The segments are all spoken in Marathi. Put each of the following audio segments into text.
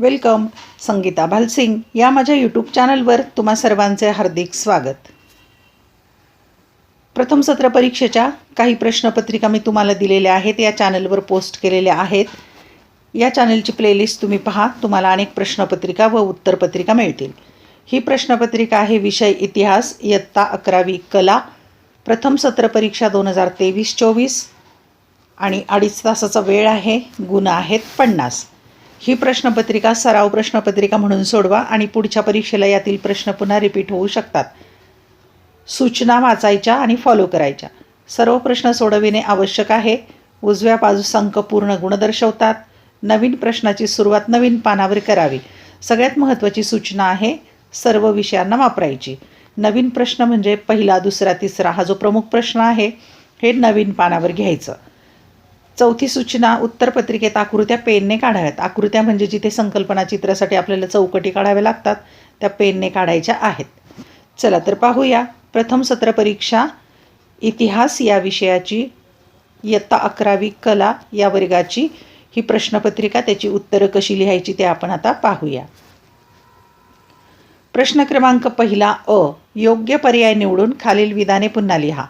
वेलकम संगीता भालसिंग या माझ्या यूट्यूब चॅनलवर तुम्हा सर्वांचे हार्दिक स्वागत. प्रथम सत्र परीक्षेच्या काही प्रश्नपत्रिका मी तुम्हाला दिलेल्या आहेत या चॅनलवर पोस्ट केलेल्या आहेत. या चॅनलची प्लेलिस्ट तुम्ही पहा तुम्हाला अनेक प्रश्नपत्रिका व उत्तरपत्रिका मिळतील. ही प्रश्नपत्रिका आहे विषय इतिहास इयत्ता अकरावी कला प्रथम सत्र परीक्षा दोन हजार तेवीस चोवीस आणि अडीच तासाचा वेळ आहे गुण आहेत पन्नास. ही प्रश्नपत्रिका सराव प्रश्नपत्रिका म्हणून सोडवा आणि पुढच्या परीक्षेला यातील प्रश्न पुन्हा रिपीट होऊ शकतात. सूचना वाचायच्या आणि फॉलो करायच्या. सर्व प्रश्न सोडविणे आवश्यक आहे. उजव्या बाजूस अंक पूर्ण गुण दर्शवतात. नवीन प्रश्नाची सुरुवात नवीन पानावर करावी. सगळ्यात महत्त्वाची सूचना आहे सर्व विषयांना वापरायची. नवीन प्रश्न म्हणजे पहिला दुसरा तिसरा हा जो प्रमुख प्रश्न आहे हे नवीन पानावर घ्यायचं. चौथी सूचना उत्तरपत्रिकेत आकृत्या पेनने काढाव्यात. आकृत्या म्हणजे जिथे संकल्पना चित्रासाठी आपल्याला चौकटी काढाव्या लागतात त्या पेनने काढायच्या आहेत. चला तर पाहूया. प्रथम सत्र परीक्षा इतिहास या विषयाची इयत्ता अकरावी कला या वर्गाची ही प्रश्नपत्रिका त्याची उत्तरं कशी लिहायची ते आपण आता पाहूया. प्रश्न क्रमांक पहिला अ. योग्य पर्याय निवडून खालील विधाने पुन्हा लिहा.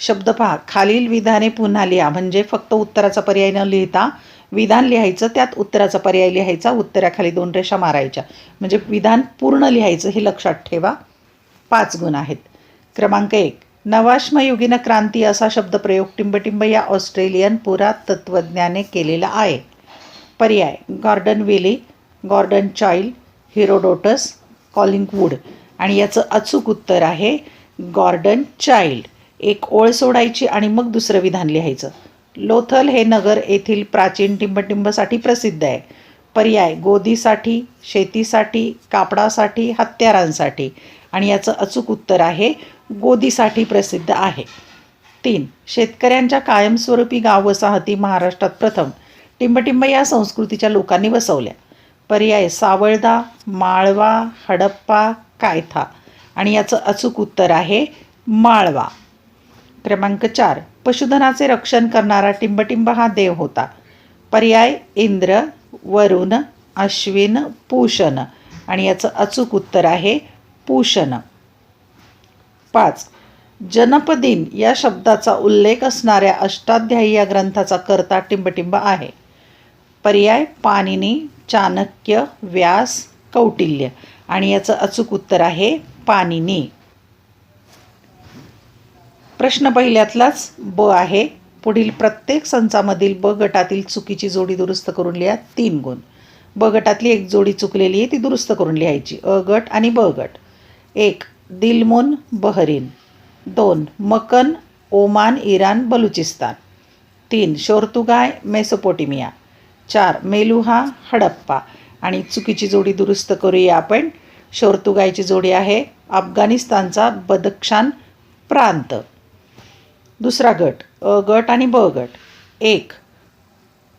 शब्द पहा. खालील विधाने पुन्हा लिहा. म्हणजे फक्त उत्तराचा पर्याय न लिहिता विधान लिहायचं त्यात उत्तराचा पर्याय लिहायचा उत्तराखाली दोन रेषा मारायच्या. म्हणजे विधान पूर्ण लिहायचं हे लक्षात ठेवा. पाच गुण आहेत. क्रमांक एक. नवाश्मयुगीन क्रांती असा शब्दप्रयोग टिंबटिंब या ऑस्ट्रेलियन पुरातत्वज्ञाने केलेला आहे. पर्याय. Gordon Willey Gordon Childe Herodotus Collingwood आणि याचं अचूक उत्तर आहे गॉर्डन चाइल्ड. एक ओळ सोडायची आणि मग दुसरं विधान लिहायचं. लोथल हे नगर येथील प्राचीन टिंबटिंबसाठी प्रसिद्ध आहे. पर्याय गोदीसाठी शेतीसाठी कापडासाठी हत्यारांसाठी. आणि याचं अचूक उत्तर आहे गोदीसाठी प्रसिद्ध आहे. तीन शेतकऱ्यांच्या कायमस्वरूपी गाव वसाहती महाराष्ट्रात प्रथम. टिंबटिंब या संस्कृतीच्या लोकांनी वसवल्या. पर्याय सावळदा माळवा हडप्पा कायथा. आणि याचं अचूक उत्तर आहे माळवा. क्रमांक चार. पशुधनाचे रक्षण करणारा टिंबटिंब हा देव होता. पर्याय इंद्र वरुण अश्विन पूषण. आणि याचं अचूक उत्तर आहे पूषण. पाच. जनपदिन या शब्दाचा उल्लेख असणाऱ्या अष्टाध्यायी या ग्रंथाचा कर्ता टिंबटिंब आहे. पर्याय पाणिनी चाणक्य व्यास कौटिल्य. आणि याचं अचूक उत्तर आहे पाणिनी. प्रश्न पहिल्यातलाच ब आहे. पुढील प्रत्येक संचामधील ब गटातील चुकीची जोडी दुरुस्त करून लिहा. तीन गुण. ब गटातली एक जोडी चुकलेली आहे ती दुरुस्त करून लिहायची. अ गट आणि ब गट. एक दिलमोन बहरीन. दोन मकन ओमान इराण बलुचिस्तान. तीन शोर्तुगाय मेसोपोटेमिया. चार मेलुहा हडप्पा. आणि चुकीची जोडी दुरुस्त करूया आपण. शोर्तुगायची जोडी आहे. अफगाणिस्तानचा बदक्षान प्रांत. दुसरा गट अ गट आणि ब गट. एक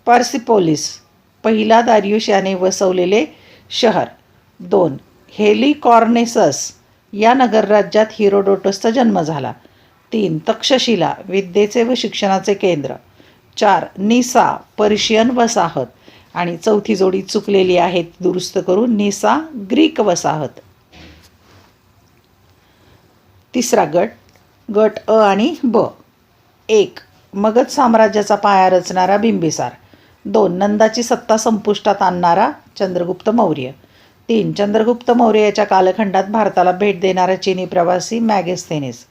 पार्सिपोलिस पहिला दारियुश याने वसवलेले शहर. दोन हेलिकॉर्नेसस या नगरराज्यात हिरोडोटसचा जन्म झाला. तीन तक्षशिला विद्येचे व शिक्षणाचे केंद्र. चार निसा पर्शियन वसाहत. आणि चौथी जोडी चुकलेली आहे दुरुस्त करून निसा ग्रीक वसाहत. तिसरा गट गट अ आणि ब. एक मगध साम्राज्याचा पाया रचणारा बिंबिसार. दोन नंदाची सत्ता संपुष्टात आणणारा चंद्रगुप्त मौर्य. तीन चंद्रगुप्त मौर्य याच्या कालखंडात भारताला भेट देणारा चीनी प्रवासी मॅगेस्थेनिस.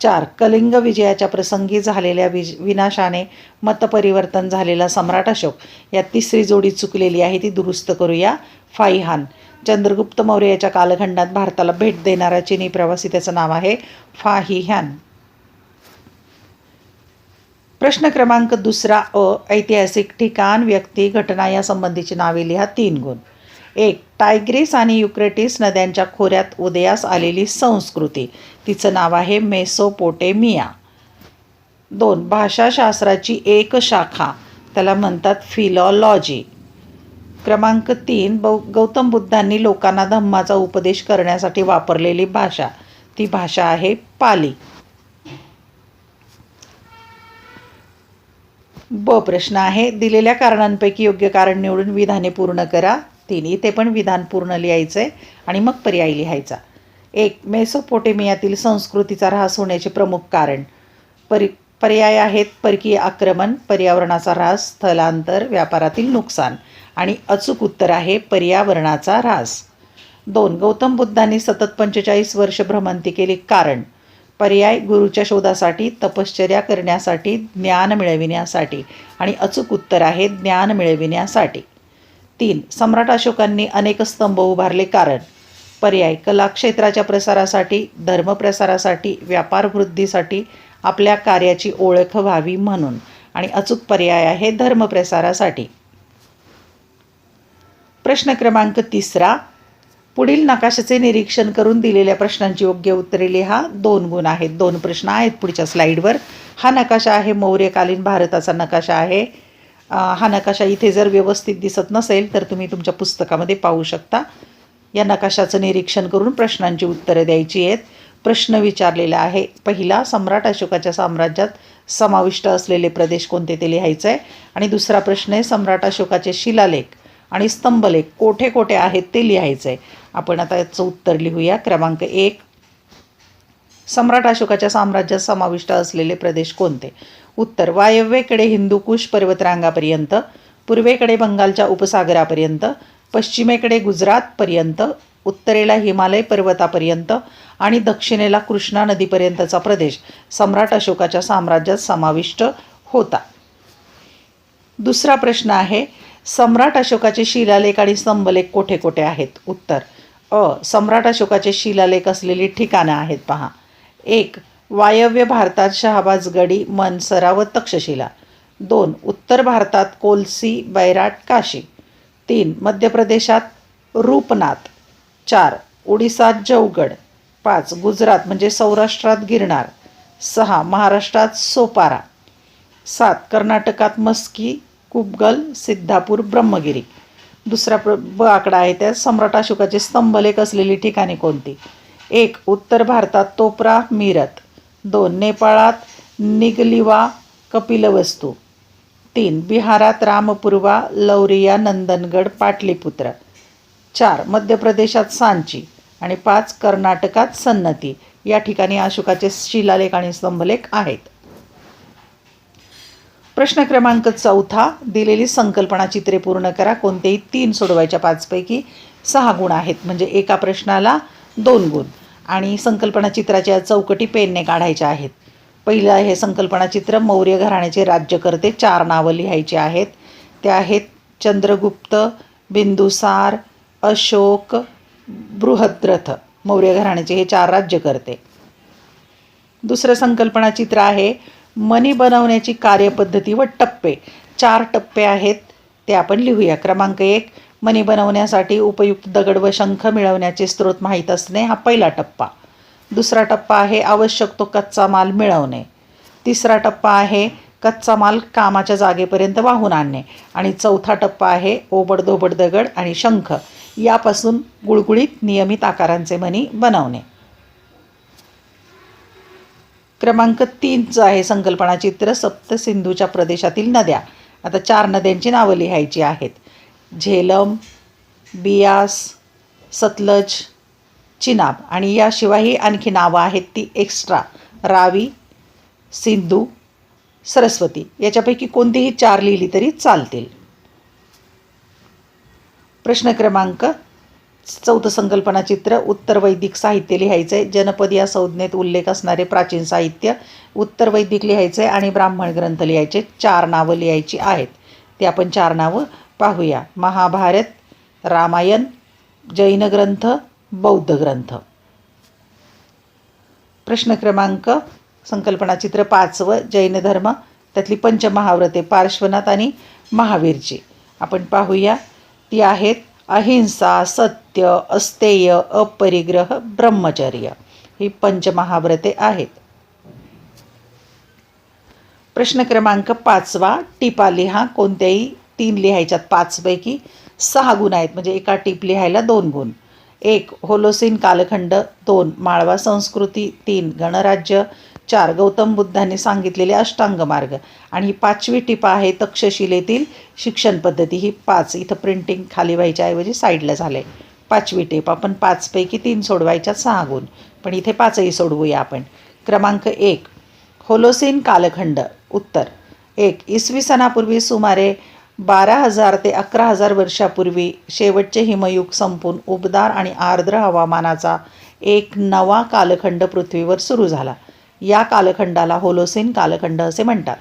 चार कलिंग विजयाच्या प्रसंगी झालेल्या विज विनाशाने मतपरिवर्तन झालेला सम्राट अशोक. या तिसरी जोडी चुकलेली आहे ती दुरुस्त करूया फाईहान. चंद्रगुप्त मौर्य याच्या कालखंडात भारताला भेट देणारा चीनी प्रवासी त्याचं नाव आहे फाहिह्यान प्रश्न क्रमांक दुसरा अ ऐतिहासिक ठिकाण व्यक्ती घटना या संबंधीची नावे लिहा तीन गुण. एक टायग्रीस आणि युक्रेटिस नद्यांच्या खोऱ्यात उदयास आलेली संस्कृती. तिचं नाव आहे मेसोपोटेमिया. दोन भाषाशास्त्राची एक शाखा. त्याला म्हणतात फिलॉलॉजी. क्रमांक तीन बौ गौतम बुद्धांनी लोकांना धम्माचा उपदेश करण्यासाठी वापरलेली भाषा. ती भाषा आहे पाली. ब प्रश्न आहे. दिलेल्या कारणांपैकी योग्य कारण निवडून विधाने पूर्ण करा. तीन इथे पण विधान पूर्ण लिहायचं आहे आणि मग पर्याय लिहायचा. एक मेसोपोटेमियातील संस्कृतीचा ऱ्हास होण्याचे प्रमुख कारण. परि पर्याय आहेत परकीय आक्रमण पर्यावरणाचा ऱ्हास स्थलांतर व्यापारातील नुकसान आणि अचूक उत्तर आहे पर्यावरणाचा ऱ्हास. दोन गौतम बुद्धांनी सतत पंचेचाळीस वर्ष भ्रमंती केली. कारण? पर्याय गुरुच्या शोधासाठी तपश्चर्या करण्यासाठी ज्ञान मिळविण्यासाठी आणि अचूक उत्तर आहे ज्ञान मिळविण्यासाठी. तीन सम्राट अशोकांनी अनेक स्तंभ उभारले कारण. पर्याय कलाक्षेत्राच्या प्रसारासाठी धर्मप्रसारासाठी व्यापार वृद्धीसाठी आपल्या कार्याची ओळख व्हावी म्हणून आणि अचूक पर्याय आहे धर्मप्रसारासाठी प्रश्न क्रमांक तिसरा पुढील नकाशाचे निरीक्षण करून दिलेल्या प्रश्नांची योग्य उत्तरे लिहा. दोन गुण आहेत. दोन प्रश्न आहेत पुढच्या स्लाईडवर हा नकाशा आहे मौर्यकालीन भारताचा नकाशा आहे. हा नकाशा इथे जर व्यवस्थित दिसत नसेल तर तुम्ही तुमच्या पुस्तकामध्ये पाहू शकता. या नकाशाचं निरीक्षण करून प्रश्नांची उत्तरे द्यायची आहेत. प्रश्न विचारलेला आहे. पहिला सम्राट अशोकाच्या साम्राज्यात समाविष्ट असलेले प्रदेश कोणते ते लिहायचं आहे आणि दुसरा प्रश्न आहे सम्राट अशोकाचे शिलालेख. आणि स्तंभलेख कोठे कोठे आहेत ते लिहायचं आहे आपण आता याचं उत्तर लिहूया. क्रमांक एक. सम्राट अशोकाच्या साम्राज्यात समाविष्ट असलेले प्रदेश कोणते? उत्तर वायव्येकडे हिंदुकुश पर्वतरांगापर्यंत पूर्वेकडे बंगालच्या उपसागरापर्यंत पश्चिमेकडे गुजरातपर्यंत उत्तरेला हिमालय पर्वतापर्यंत आणि दक्षिणेला कृष्णा नदीपर्यंतचा प्रदेश सम्राट अशोकाच्या साम्राज्यात समाविष्ट होता. दुसरा प्रश्न आहे सम्राट अशोकाचे शिलालेख आणि स्तंभलेख कोठे कोठे आहेत? उत्तर अ सम्राट अशोकाचे शिलालेख असलेली ठिकाणं आहेत पहा. एक वायव्य भारतात शहाबाजगडी मनसरा व तक्षशिला. दोन उत्तर भारतात कोलसी बैराट काशी. तीन मध्य प्रदेशात रूपनाथ. चार ओडिसात जवगड. पाच गुजरात म्हणजे सौराष्ट्रात गिरणार सहा महाराष्ट्रात सोपारा. सात कर्नाटकात मस्की कुबगल सिद्धापूर ब्रह्मगिरी. दुसरा प्र ब आकडा आहे त्यात सम्राट अशोकाचे स्तंभलेख असलेली ठिकाणे कोणती? एक उत्तर भारतात तोपरा मीरत. दोन नेपाळात निगलिवा कपिलवस्तू. तीन बिहारात रामपूर्वा लौरिया नंदनगड पाटलीपुत्र. चार मध्य प्रदेशात सांची. आणि पाच कर्नाटकात सन्नती. या ठिकाणी अशोकाचे शिलालेख आणि स्तंभलेख आहेत. प्रश्न क्रमांक चौथा दिलेली संकल्पना चित्रे पूर्ण करा. कोणतेही तीन सोडवायच्या पाचपैकी सहा गुण आहेत. म्हणजे एका प्रश्नाला दोन गुण. आणि संकल्पना चित्राच्या चौकटी पेनने काढायच्या आहेत. पहिलं आहे संकल्पना चित्र मौर्य घराण्याचे राज्यकर्ते चार नावं लिहायची आहेत. ते आहेत चंद्रगुप्त बिंदुसार अशोक बृहद्रथ. मौर्य घराण्याचे हे चार राज्यकर्ते. दुसरं संकल्पना चित्र आहे मणी बनवण्याची कार्यपद्धती व टप्पे. चार टप्पे आहेत ते आपण लिहूया. क्रमांक एक मणी बनवण्यासाठी उपयुक्त दगड व शंख मिळवण्याचे स्रोत माहीत असणे हा पहिला टप्पा. दुसरा टप्पा आहे आवश्यक तो कच्चा माल मिळवणे. तिसरा टप्पा आहे कच्चा माल कामाच्या जागेपर्यंत वाहून आणणे. आणि चौथा टप्पा आहे ओबडधोबड दगड आणि शंख. यापासून गुळगुळीत नियमित आकारांचे मनी बनवणे. क्रमांक तीनचं आहे संकल्पना चित्र सप्तसिंधूच्या प्रदेशातील नद्या. आता चार नद्यांची नावं लिहायची आहेत. झेलम बियास सतलज चिनाब. आणि याशिवायही आणखी नावं आहेत ती एक्स्ट्रा रावी सिंधू सरस्वती. याच्यापैकी कोणतीही चार लिहिली तरी चालतील. प्रश्न क्रमांक चौथं संकल्पना चित्र उत्तर वैदिक साहित्य लिहायचं आहे जनपद या संज्ञेत उल्लेख असणारे प्राचीन साहित्य उत्तर वैदिक लिहायचं आहे आणि ब्राह्मण ग्रंथ लिहायचे. चार नावं लिहायची आहेत. ते आपण चार नावं पाहूया. महाभारत रामायण जैन ग्रंथ बौद्ध ग्रंथ. प्रश्न क्रमांक संकल्पना चित्र पाचवं जैन धर्म. त्यातली पंचमहाव्रते पार्श्वनाथ आणि महावीरची आपण पाहूया. ती आहेत अहिंसा सत्य अस्तेय अपरिग्रह ब्रह्मचर्य ही पंचमहाव्रते आहेत. प्रश्न क्रमांक पाचवा टिपा लिहा कोणत्याही तीन लिहायच्यात पाचपैकी सहा गुण आहेत म्हणजे एका टीप लिहायला दोन गुण. एक होलोसिन कालखंड दोन माळवा संस्कृती तीन गणराज्य चार गौतम बुद्धांनी सांगितलेले अष्टांग मार्ग. आणि ही पाचवी टिपा आहे तक्षशिलेतील शिक्षण पद्धती. ही पाच इथं प्रिंटिंग खाली व्हायच्या ऐवजी साईडला झाले पाचवी टिप आपण पाचपैकी तीन सोडवायच्या सहा गुण. पण इथे पाचही सोडवूया आपण. क्रमांक एक होलोसीन कालखंड. उत्तर एक इसवी सणापूर्वी सुमारे बारा हजार ते अकरा हजार वर्षापूर्वी शेवटचे हिमयुग संपून उबदार आणि आर्द्र हवामानाचा एक नवा कालखंड पृथ्वीवर सुरू झाला. या कालखंडाला होलोसीन कालखंड असे म्हणतात.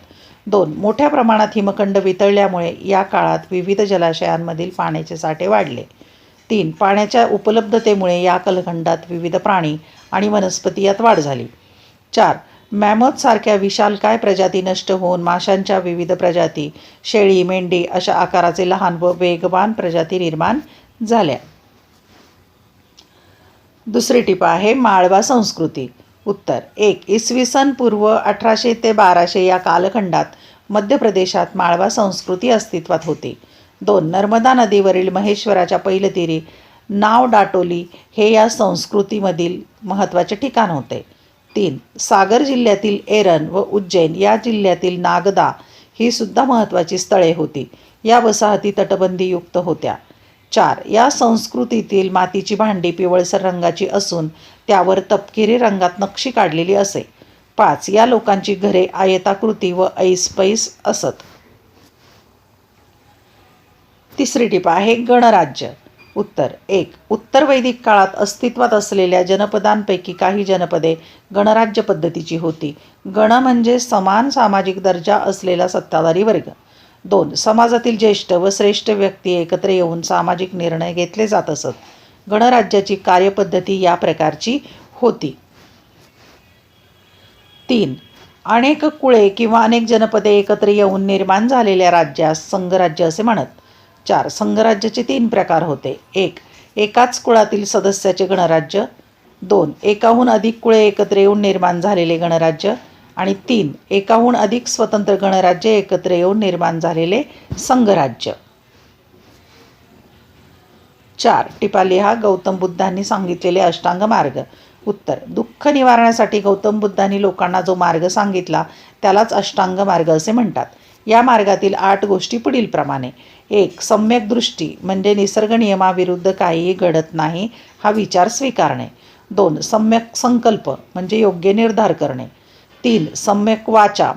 दोन मोठ्या प्रमाणात हिमखंड वितळल्यामुळे या काळात विविध जलाशयांमधील पाण्याचे साठे वाढले. तीन पाण्याच्या उपलब्धतेमुळे या कालखंडात विविध प्राणी आणि वनस्पती यात वाढ झाली. चार मॅमोथसारख्या विशालकाय प्रजाती नष्ट होऊन माशांच्या विविध प्रजाती शेळी मेंढी अशा आकाराचे लहान व वेगवान प्रजाती निर्माण झाल्या. दुसरी टिपा आहे माळवा संस्कृती. उत्तर. एक इसवी सन पूर्व अठराशे ते बाराशे या कालखंडात मध्य प्रदेशात माळवा संस्कृती अस्तित्वात होती. दोन नर्मदा नदीवरील महेश्वराच्या पैलतीरी नाव डाटोली हे या संस्कृतीमधील महत्त्वाचे ठिकाण होते. तीन सागर जिल्ह्यातील एरन व उज्जैन या जिल्ह्यातील नागदा ही सुद्धा महत्त्वाची स्थळे होती. या वसाहती तटबंदीयुक्त होत्या. चार या संस्कृतीतील मातीची भांडी पिवळसर रंगाची असून त्यावर तपकिरी रंगात नक्षी काढलेली असे. पाच या लोकांची घरे आयताकृती व ऐसपैस असत. तिसरी टिपा आहे गणराज्य. उत्तर एक उत्तर वैदिक काळात अस्तित्वात असलेल्या जनपदांपैकी काही जनपदे गणराज्य पद्धतीची होती. गण म्हणजे समान सामाजिक दर्जा असलेला सत्ताधारी वर्ग. दोन समाजातील ज्येष्ठ व श्रेष्ठ व्यक्ती एकत्र येऊन सामाजिक निर्णय घेतले जात असत. गणराज्याची कार्यपद्धती या प्रकारची होती. तीन अनेक कुळे किंवा अनेक जनपदे एकत्र येऊन निर्माण झालेल्या राज्यास संघराज्य असे म्हणत. चार संघराज्याचे तीन प्रकार होते. एक एकाच कुळातील सदस्याचे गणराज्य. दोन एकाहून अधिक कुळे एकत्र येऊन निर्माण झालेले गणराज्य. आणि तीन एकाहून अधिक स्वतंत्र गणराज्य एकत्र येऊन निर्माण झालेले संघराज्य. चार. टिपा लिहा गौतम बुद्धांनी सांगितलेले अष्टांग मार्ग. उत्तर. दुःख निवारणासाठी गौतम बुद्धांनी लोकांना जो मार्ग सांगितला त्यालाच अष्टांग मार्ग असे म्हणतात. या मार्गातील आठ गोष्टी पुढीलप्रमाणे. एक सम्यक दृष्टी म्हणजे निसर्ग नियमाविरुद्ध काहीही घडत नाही हा विचार स्वीकारणे. दोन सम्यक संकल्प म्हणजे योग्य निर्धार करणे. तीन सम्यक वाचा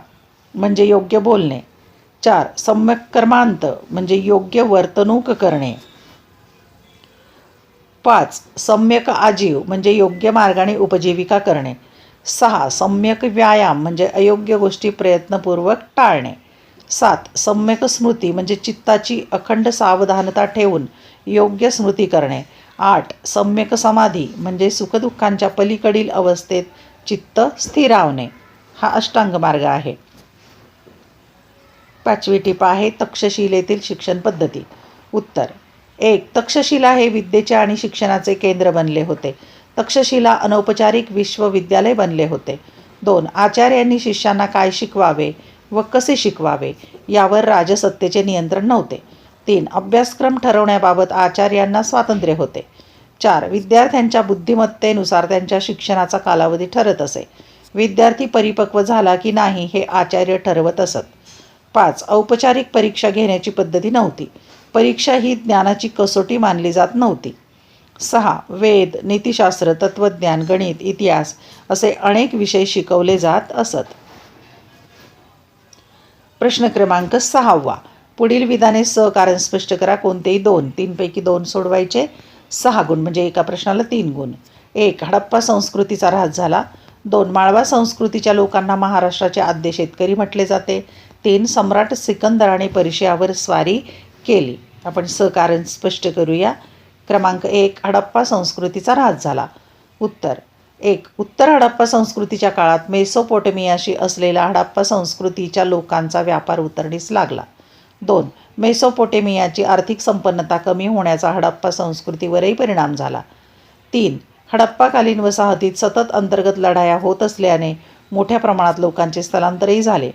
म्हणजे योग्य बोलणे. चार सम्यक कर्मांत म्हणजे योग्य वर्तणूक करणे. पाच सम्यक आजीव म्हणजे योग्य मार्गाने उपजीविका करणे. सहा सम्यक व्यायाम म्हणजे अयोग्य गोष्टी प्रयत्नपूर्वक टाळणे. सात सम्यक स्मृती म्हणजे चित्ताची अखंड सावधानता ठेवून योग्य स्मृती करणे. आठ सम्यक समाधी म्हणजे सुखदुःखांच्या पलीकडील अवस्थेत चित्त स्थिरावणे. हा अष्टांग मार्ग आहे. पाचवी टिपा आहे तक्षशिलेतील शिक्षण पद्धती. उत्तर एक तक्षशिला हे विद्येचे आणि शिक्षणाचे केंद्र बनले होते. तक्षशिला अनौपचारिक विश्वविद्यालय बनले होते. दोन आचार्यांनी शिष्यांना काय शिकवावे व कसे शिकवावे यावर राजसत्तेचे नियंत्रण नव्हते. तीन अभ्यासक्रम ठरवण्याबाबत आचार्यांना स्वातंत्र्य होते. चार विद्यार्थ्यांच्या बुद्धिमत्तेनुसार त्यांच्या शिक्षणाचा कालावधी ठरत असे. विद्यार्थी परिपक्व झाला की नाही हे आचार्य ठरवत असत. पाच औपचारिक परीक्षा घेण्याची पद्धती नव्हती. परीक्षा ही ज्ञानाची कसोटी मानली जात नव्हती. सहा वेद नीतिशास्त्र तत्त्वज्ञान गणित इतिहास असे अनेक विषय शिकवले जात असत. प्रश्न क्रमांक सहावा. पुढील विधाने सहकारण स्पष्ट करा. कोणतेही दोन तीनपैकी दोन सोडवायचे. सहा गुण म्हणजे एका प्रश्नाला तीन गुण. एक हडप्पा संस्कृतीचा ऱ्हास झाला. दोन माळवा संस्कृतीच्या लोकांना महाराष्ट्राचे आद्य शेतकरी म्हटले जाते. तीन सम्राट सिकंदराने परिषयावर स्वारी केली. आपण सहकारण स्पष्ट करूया. क्रमांक एक हडप्पा संस्कृतीचा ऱ्हास झाला. उत्तर एक उत्तर हडप्पा संस्कृतीच्या काळात मेसोपोटेमियाशी असलेला हडप्पा संस्कृतीच्या लोकांचा व्यापार उतरणीस लागला. दोन मेसोपोटेमियाची आर्थिक संपन्नता कमी होण्याचा हडप्पा संस्कृतीवरही परिणाम झाला. तीन हडप्पाकालीन वसाहतीत सतत अंतर्गत लढाया होत असल्याने मोठ्या प्रमाणात लोकांचे स्थलांतरही झाले.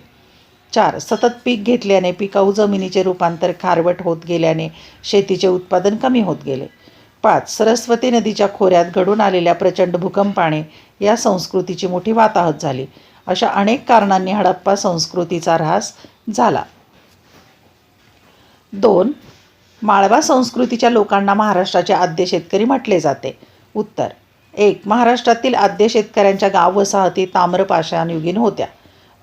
चार सतत पीक घेतल्याने पिकाऊ जमिनीचे रूपांतर खारवट होत गेल्याने शेतीचे उत्पादन कमी होत गेले. पाच सरस्वती नदीच्या खोऱ्यात घडून आलेल्या प्रचंड भूकंपाने या संस्कृतीची मोठी वाताहत झाली. अशा अनेक कारणांनी हडप्पा संस्कृतीचा ऱ्हास झाला. दोन माळवा संस्कृतीच्या लोकांना महाराष्ट्राचे आद्य शेतकरी म्हटले जाते. उत्तर एक महाराष्ट्रातील आद्य शेतकऱ्यांच्या गाव वसाहती ताम्रपाषाणयुगीन होत्या.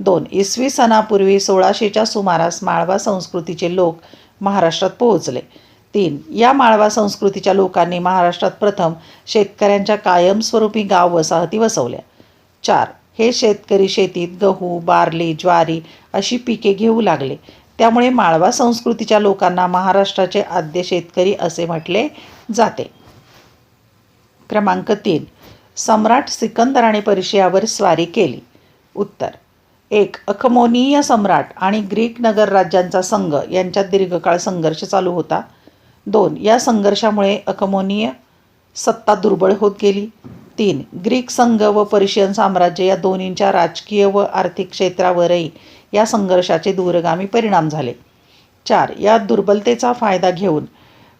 दोन इसवी सनापूर्वी सोळाशेच्या सुमारास माळवा संस्कृतीचे लोक महाराष्ट्रात पोहोचले. तीन या माळवा संस्कृतीच्या लोकांनी महाराष्ट्रात प्रथम शेतकऱ्यांच्या कायमस्वरूपी गाव वसाहती वसवल्या. चार हे शेतकरी शेतीत गहू बार्ली ज्वारी अशी पिके घेऊ लागले. त्यामुळे माळवा संस्कृतीच्या लोकांना महाराष्ट्राचे आद्य शेतकरी असे म्हटले जाते. क्रमांक तीन सम्राट सिकंदराने पर्शियावर स्वारी केली. उत्तर एक अखमोनीय सम्राट आणि ग्रीक नगर राज्यांचा संघ यांच्यात दीर्घकाळ संघर्ष चालू होता. दोन या संघर्षामुळे अखमोनीय सत्ता दुर्बळ होत गेली. तीन ग्रीक संघ व पर्शियन साम्राज्य या दोन्हींच्या राजकीय व आर्थिक क्षेत्रावरही या संघर्षाचे दूरगामी परिणाम झाले. चार या दुर्बलतेचा फायदा घेऊन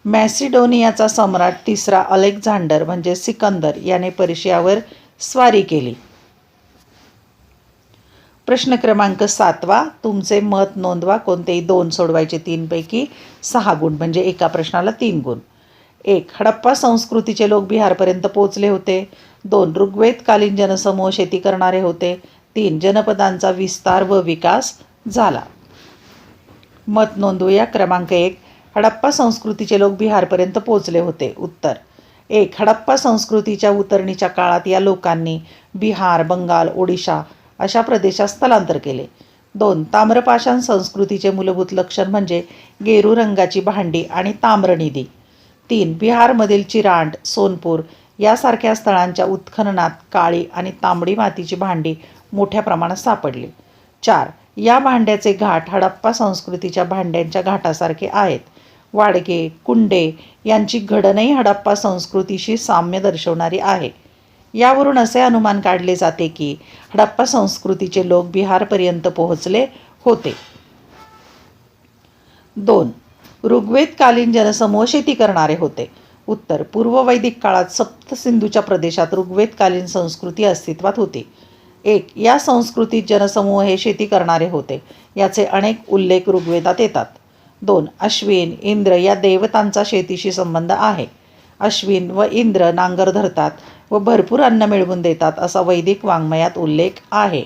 मॅसिडोनियाचा सम्राट तिसरा अलेक्झांडर म्हणजे सिकंदर याने पर्शियावर स्वारी केली. प्रश्न क्रमांक सातवा तुमचे मत नोंदवा कोणतेही दोन सोडवायचे तीनपैकी सहा गुण म्हणजे एका प्रश्नाला तीन गुण. एक हडप्पा संस्कृतीचे लोक बिहारपर्यंत पोहोचले होते. दोन ऋग्वेदकालीन जनसमूह शेती करणारे होते. तीन जनपदांचा विस्तार व विकास झाला. मत नोंदवूया. क्रमांक एक हडप्पा संस्कृतीचे लोक बिहारपर्यंत पोहोचले होते. उत्तर एक हडप्पा संस्कृतीच्या उतरणीच्या काळात या लोकांनी बिहार बंगाल ओडिशा अशा प्रदेशात स्थलांतर केले. दोन ताम्रपाषाण संस्कृतीचे मूलभूत लक्षण म्हणजे गेरू रंगाची भांडी आणि ताम्रनिधी तीन बिहारमधील चिरांड सोनपूर यासारख्या स्थळांच्या उत्खननात काळी आणि तांबडी मातीची भांडी मोठ्या प्रमाणात सापडली. चार या भांड्याचे घाट हडप्पा संस्कृतीच्या भांड्यांच्या घाटासारखे आहेत. वाडगे कुंडे यांची घडणही हडप्पा संस्कृतीशी साम्य दर्शवणारी आहे. यावरून असे अनुमान काढले जाते की हडप्पा संस्कृतीचे लोक बिहारपर्यंत पोहोचले होते. दोन ऋग्वेदकालीन जनसमूह शेती करणारे होते. उत्तर पूर्व वैदिक काळात सप्तसिंधूच्या प्रदेशात ऋग्वेदकालीन संस्कृती अस्तित्वात होती. एक या संस्कृतीत जनसमूह हे शेती करणारे होते याचे अनेक उल्लेख ऋग्वेदात येतात. दोन अश्विन इंद्र या देवतांचा शेतीशी संबंध आहे. अश्विन व इंद्र नांगर धरतात व भरपूर अन्न मिळवून देतात असा वैदिक वाङ्मयात उल्लेख आहे.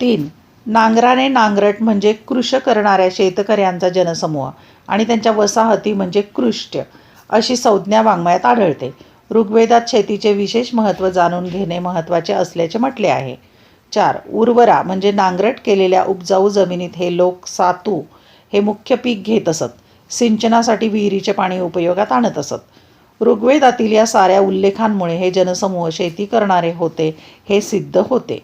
तीन नांगराने नांगरट म्हणजे कृष करणाऱ्या शेतकऱ्यांचा जनसमूह आणि त्यांच्या वसाहती म्हणजे कृष्ट अशी संज्ञा वाङ्मयात आढळते. ऋग्वेदात शेतीचे विशेष महत्त्व जाणून घेणे महत्त्वाचे असल्याचे म्हटले आहे. चार उर्वरा म्हणजे नांगरट केलेल्या उपजाऊ जमिनीत हे लोक सातू हे मुख्य पीक घेत असत. सिंचनासाठी विहिरीचे पाणी उपयोगात आणत असत. ऋग्वेदातील या साऱ्या उल्लेखांमुळे हे जनसमूह शेती करणारे होते हे सिद्ध होते.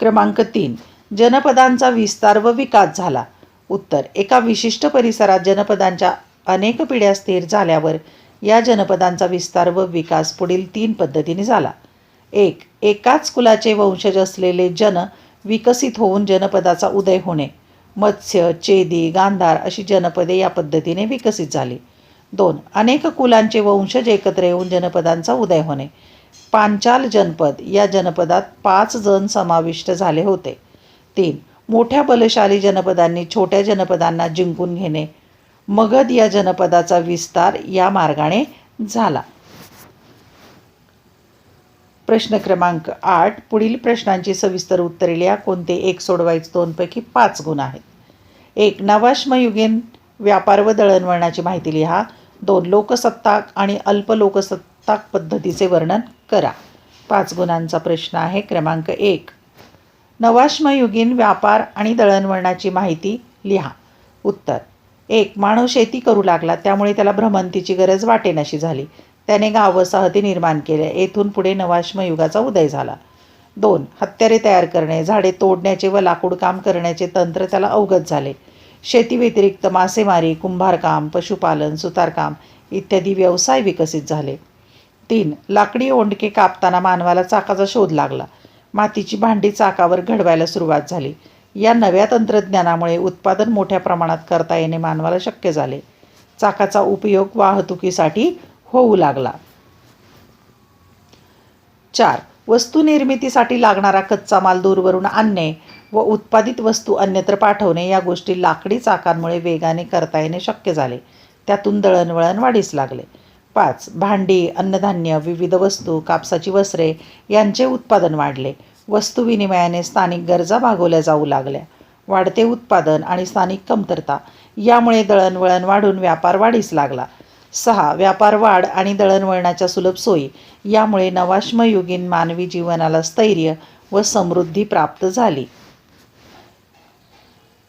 क्रमांक तीन जनपदांचा विस्तार व विकास झाला. उत्तर एका विशिष्ट परिसरात जनपदांच्या अनेक पिढ्या स्थिर झाल्यावर या जनपदांचा विस्तार व विकास पुढील तीन पद्धतीने झाला. एक एकाच कुलाचे वंशज असलेले जन विकसित होऊन जनपदाचा उदय होणे. मत्स्य चेदी गांधार अशी जनपदे या पद्धतीने विकसित झाली. दोन. अनेक कुलांचे वंशज एकत्र येऊन जनपदांचा उदय होणे. पांचाल जनपद या जनपदात पाच जण समाविष्ट झाले होते. तीन. मोठ्या बलशाली जनपदांनी छोट्या जनपदांना जिंकून घेणे. मगध या जनपदाचा विस्तार या मार्गाने झाला. प्रश्न क्रमांक आठ. पुढील प्रश्नांची सविस्तर उत्तरे लिहा. कोणते? एक सोडवायचे दोनपैकी पाच गुण आहेत. एक नवाश्मयुगीन व्यापार व दळणवळणाची माहिती लिहा. दोन लोकसत्ताक आणि अल्प लोकसत्ताक पद्धतीचे वर्णन करा. पाच गुणांचा प्रश्न आहे क्रमांक एक. नवाश्मयुगीन व्यापार आणि दळणवळणाची माहिती लिहा. उत्तर. एक माणूस शेती करू लागला त्यामुळे त्याला भ्रमंतीची गरज वाटेनाशी झाली. त्याने गाव वसाहती निर्माण केल्या येथून पुढे नवाश्मयुगाचा उदय झाला. दोन हत्यारे तयार करणे झाडे तोडण्याचे व लाकूड काम करण्याचे तंत्र त्याला अवगत झाले. शेतीव्यतिरिक्त मासेमारी कुंभारकाम पशुपालन सुतारकाम इत्यादी व्यवसाय विकसित झाले. तीन लाकडी ओंडके कापताना मानवाला चाकाचा शोध लागला. मातीची भांडी चाकावर घडवायला सुरुवात झाली. या नव्या तंत्रज्ञानामुळे उत्पादन मोठ्या प्रमाणात करता येणे मानवाला शक्य झाले. चाकाचा उपयोग वाहतुकीसाठी होऊ लागला. चार वस्तू निर्मितीसाठी लागणारा कच्चा माल दूरवरून आणणे व उत्पादित वस्तू अन्यत्र पाठवणे या गोष्टी लाकडी चाकांमुळे वेगाने करता येणे शक्य झाले. त्यातून दळणवळण वाढीस लागले. पाच भांडी अन्नधान्य विविध वस्तू कापसाची वस्त्रे यांचे उत्पादन वाढले. वस्तू विनिमयाने स्थानिक गरजा भागवल्या जाऊ लागल्या. वाढते उत्पादन आणि स्थानिक कमतरता यामुळे दळणवळण वाढून व्यापार वाढीस लागला. सहा व्यापार वाढ आणि दळणवळणाच्या सुलभ सोयी यामुळे नवाश्मयुगीन मानवी जीवनाला स्थैर्य व समृद्धी प्राप्त झाली.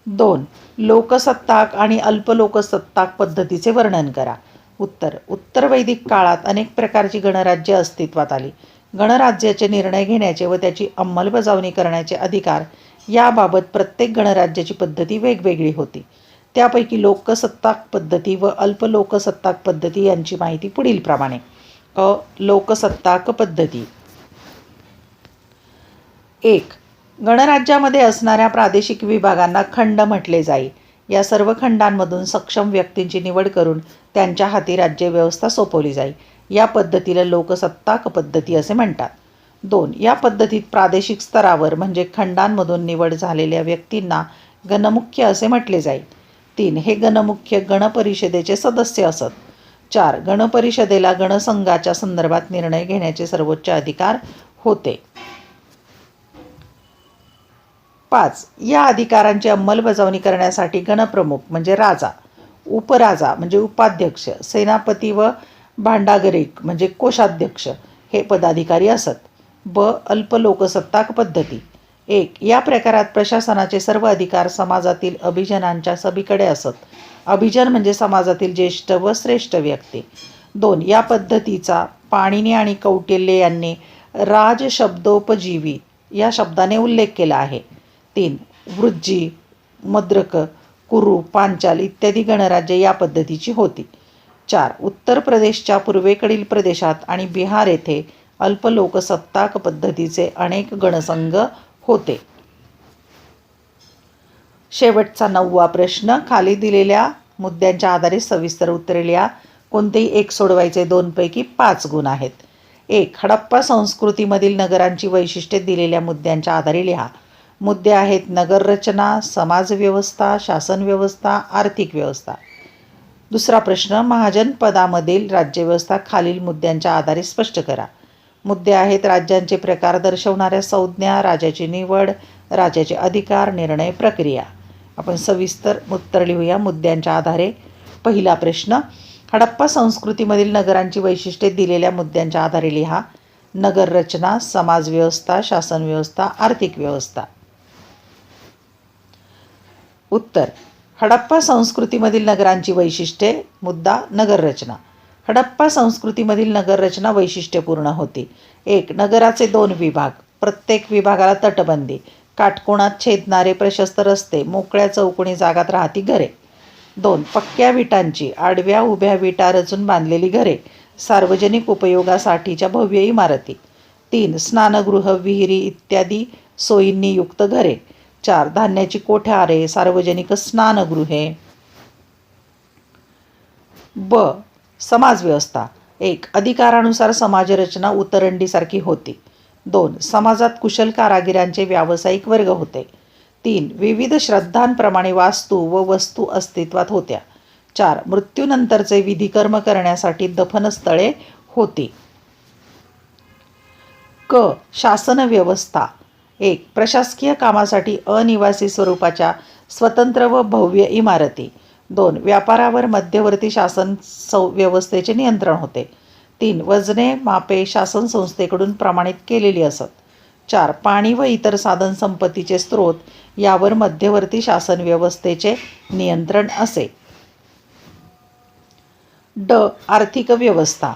दोन लोकसत्ताक आणि अल्पलोकसत्ताक पद्धतीचे वर्णन करा. उत्तर उत्तर वैदिक काळात अनेक प्रकारची गणराज्य अस्तित्वात आली. गणराज्याचे निर्णय घेण्याचे व त्याची अंमलबजावणी करण्याचे अधिकार याबाबत प्रत्येक गणराज्याची पद्धती वेगवेगळी होती. त्यापैकी लोकसत्ताक पद्धती व अल्पलोकसत्ताक पद्धती यांची माहिती पुढीलप्रमाणे अ लोकसत्ताक पद्धती. एक गणराज्यामध्ये असणाऱ्या प्रादेशिक विभागांना खंड म्हटले जाई या सर्व खंडांमधून सक्षम व्यक्तींची निवड करून त्यांच्या हाती राज्यव्यवस्था सोपवली जाई या पद्धतीला लोकसत्ताक पद्धती असे म्हणतात. दोन या पद्धतीत प्रादेशिक स्तरावर म्हणजे खंडांमधून निवड झालेल्या व्यक्तींना गणमुख्य असे म्हटले जाईल. तीन हे गणमुख्य गणपरिषदेचे सदस्य असत. चार गणपरिषदेला गणसंघाच्या संदर्भात निर्णय घेण्याचे सर्वोच्च अधिकार होते. पाच या अधिकारांची अंमलबजावणी करण्यासाठी गणप्रमुख म्हणजे राजा उपराजा म्हणजे उपाध्यक्ष सेनापती व भांडागरिक म्हणजे कोषाध्यक्ष हे पदाधिकारी असत. ब अल्पलोकसत्ताक पद्धती. एक या प्रकारात प्रशासनाचे सर्व अधिकार समाजातील अभिजनांच्या सभीकडे असत. अभिजन म्हणजे समाजातील ज्येष्ठ व श्रेष्ठ व्यक्ती. दोन या पद्धतीचा पाणिनी आणि कौटिल्य यांनी राजशब्दोपजीवी या शब्दाने उल्लेख केला आहे. तीन वृज्जी मद्रक कुरु पांचाल इत्यादी गणराज्ये या पद्धतीची होती. चार उत्तर प्रदेशच्या पूर्वेकडील प्रदेशात आणि बिहार येथे अल्पलोकसत्ताक पद्धतीचे अनेक गणसंघ होते. शेवटचा नववा प्रश्न खाली दिलेल्या मुद्द्यांच्या आधारे सविस्तर उत्तरे लिहा कोणतेही एक सोडवायचे दोनपैकी पाच गुण आहेत. एक हडप्पा संस्कृतीमधील नगरांची वैशिष्ट्ये दिलेल्या मुद्द्यांच्या आधारे लिहा. मुद्दे आहेत नगररचना समाजव्यवस्था शासनव्यवस्था आर्थिक व्यवस्था. दुसरा प्रश्न महाजनपदामधील राज्यव्यवस्था खालील मुद्द्यांच्या आधारे स्पष्ट करा. मुद्दे आहेत राज्यांचे प्रकार दर्शवणाऱ्या संज्ञा राजाची निवड राजाचे अधिकार निर्णय प्रक्रिया. आपण सविस्तर उत्तर लिहूया मुद्द्यांच्या आधारे. पहिला प्रश्न हडप्पा संस्कृतीमधील नगरांची वैशिष्ट्ये दिलेल्या मुद्द्यांच्या आधारे लिहा. नगररचना समाजव्यवस्था शासनव्यवस्था आर्थिक व्यवस्था. उत्तर. हडप्पा संस्कृतीमधील नगरांची वैशिष्ट्ये मुद्दा नगररचना. हडप्पा संस्कृतीमधील नगररचना वैशिष्ट्यपूर्ण होती. एक नगराचे दोन विभाग. प्रत्येक विभागाला तटबंदी. काटकोणात छेदणारे प्रशस्त रस्ते मोकळ्या चौकणी जागात राहती घरे. दोन पक्क्या विटांची आडव्या उभ्या विटा रचून बांधलेली घरे. सार्वजनिक उपयोगासाठीच्या भव्य इमारती. तीन स्नानगृह विहिरी इत्यादी सोयींनी युक्त घरे. चार धान्याची कोठारे सार्वजनिक स्नानगृहे. ब. समाजव्यवस्था एक अधिकारानुसार समाजरचना उतरंडीसारखी होती. दोन समाजात कुशल कारागिरांचे व्यावसायिक वर्ग होते. तीन विविध श्रद्धांप्रमाणे वास्तू व वस्तू अस्तित्वात होत्या. चार मृत्यूनंतरचे विधिकर्म करण्यासाठी दफनस्थळे होती. क. शासन व्यवस्था एक प्रशासकीय कामासाठी अनिवासी स्वरूपाच्या स्वतंत्र व भव्य इमारती. दोन व्यापारावर मध्यवर्ती शासन सौ व्यवस्थेचे नियंत्रण होते. तीन वजने मापे शासन संस्थेकडून प्रमाणित केलेली असत. चार पाणी व इतर साधन संपत्तीचे स्रोत यावर मध्यवर्ती शासन व्यवस्थेचे नियंत्रण असे. ड आर्थिक व्यवस्था.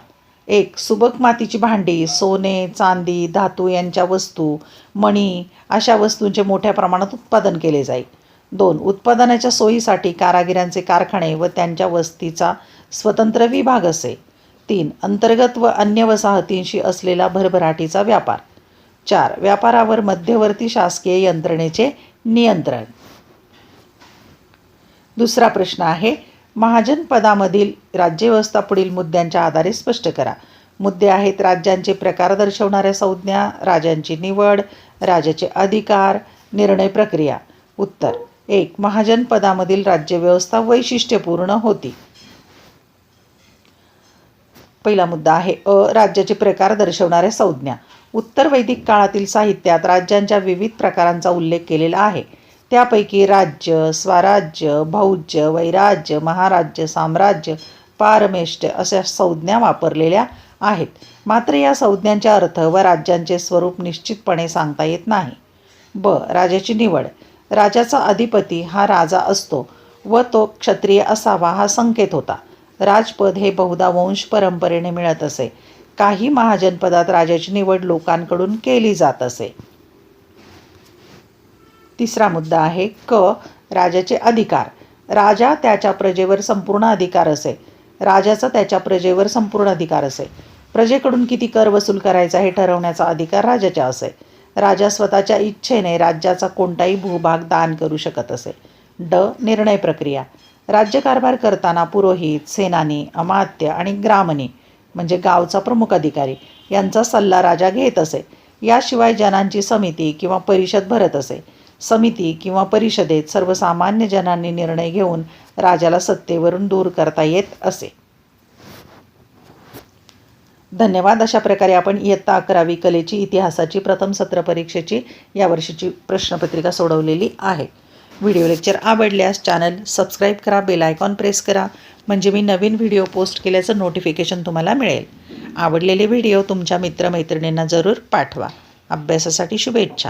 एक सुबक मातीची भांडी सोने चांदी धातू यांच्या वस्तू मणी अशा वस्तूंचे मोठ्या प्रमाणात उत्पादन केले जाई. दोन उत्पादनाच्या सोयीसाठी कारागिरांचे कारखाने व त्यांच्या वस्तीचा स्वतंत्र विभाग असे. तीन अंतर्गत व अन्य वसाहतींशी असलेला भरभराटीचा व्यापार. चार व्यापारावर मध्यवर्ती शासकीय यंत्रणेचे नियंत्रण. दुसरा प्रश्न आहे महाजनपदामधील राज्यव्यवस्था पुढील मुद्द्यांच्या आधारे स्पष्ट करा. मुद्दे आहेत राज्यांचे प्रकार दर्शवणाऱ्या संज्ञा राजांची निवड राजाचे अधिकार निर्णय प्रक्रिया. उत्तर एक महाजनपदामधील राज्यव्यवस्था वैशिष्ट्यपूर्ण होती. पहिला मुद्दा आहे अ राज्याचे प्रकार दर्शवणाऱ्या संज्ञा. उत्तर वैदिक काळातील साहित्यात राज्यांच्या विविध प्रकारांचा उल्लेख केलेला आहे. त्यापैकी राज्य स्वराज्य भौज्य वैराज्य महाराज्य साम्राज्य पारमेष्ट अशा संज्ञा वापरलेल्या आहेत. मात्र या संज्ञांचे अर्थ व राज्यांचे स्वरूप निश्चितपणे सांगता येत नाही. ब. राजाची निवड. राजाचा अधिपती हा राजा असतो व तो क्षत्रिय असावा हा संकेत होता. राजपद हे बहुधा वंश परंपरेने मिळत असे. काही महाजनपदात राजाची निवड लोकांकडून केली जात असे. तिसरा मुद्दा आहे क राजाचे अधिकार. राजा त्याच्या प्रजेवर संपूर्ण अधिकार असे राजाचा त्याच्या प्रजेवर संपूर्ण अधिकार असे प्रजेकडून किती कर वसूल करायचा हे ठरवण्याचा अधिकार राजाच्या असे राजा स्वतःच्या इच्छेने राज्याचा कोणताही भूभाग दान करू शकत असे ड निर्णय प्रक्रिया. राज्यकारभार करताना पुरोहित सेनानी अमात्य आणि ग्रामणी म्हणजे गावचा प्रमुख अधिकारी यांचा सल्ला राजा घेत असे. याशिवाय जनांची समिती किंवा परिषद भरत असे. समिती किंवा परिषदेत सर्वसामान्य जनांनी निर्णय घेऊन राजाला सत्तेवरून दूर करता येत असे. धन्यवाद. अशा प्रकारे आपण इयत्ता अकरावी कलेची इतिहासाची प्रथम सत्र परीक्षेची यावर्षीची प्रश्नपत्रिका सोडवलेली आहे. व्हिडिओ लेक्चर आवडल्यास चॅनल सबस्क्राईब करा बेल आयकॉन प्रेस करा म्हणजे मी नवीन व्हिडिओ पोस्ट केल्याचं नोटिफिकेशन तुम्हाला मिळेल. आवडलेले व्हिडिओ तुमच्या मित्रमैत्रिणींना जरूर पाठवा. अभ्यासासाठी शुभेच्छा.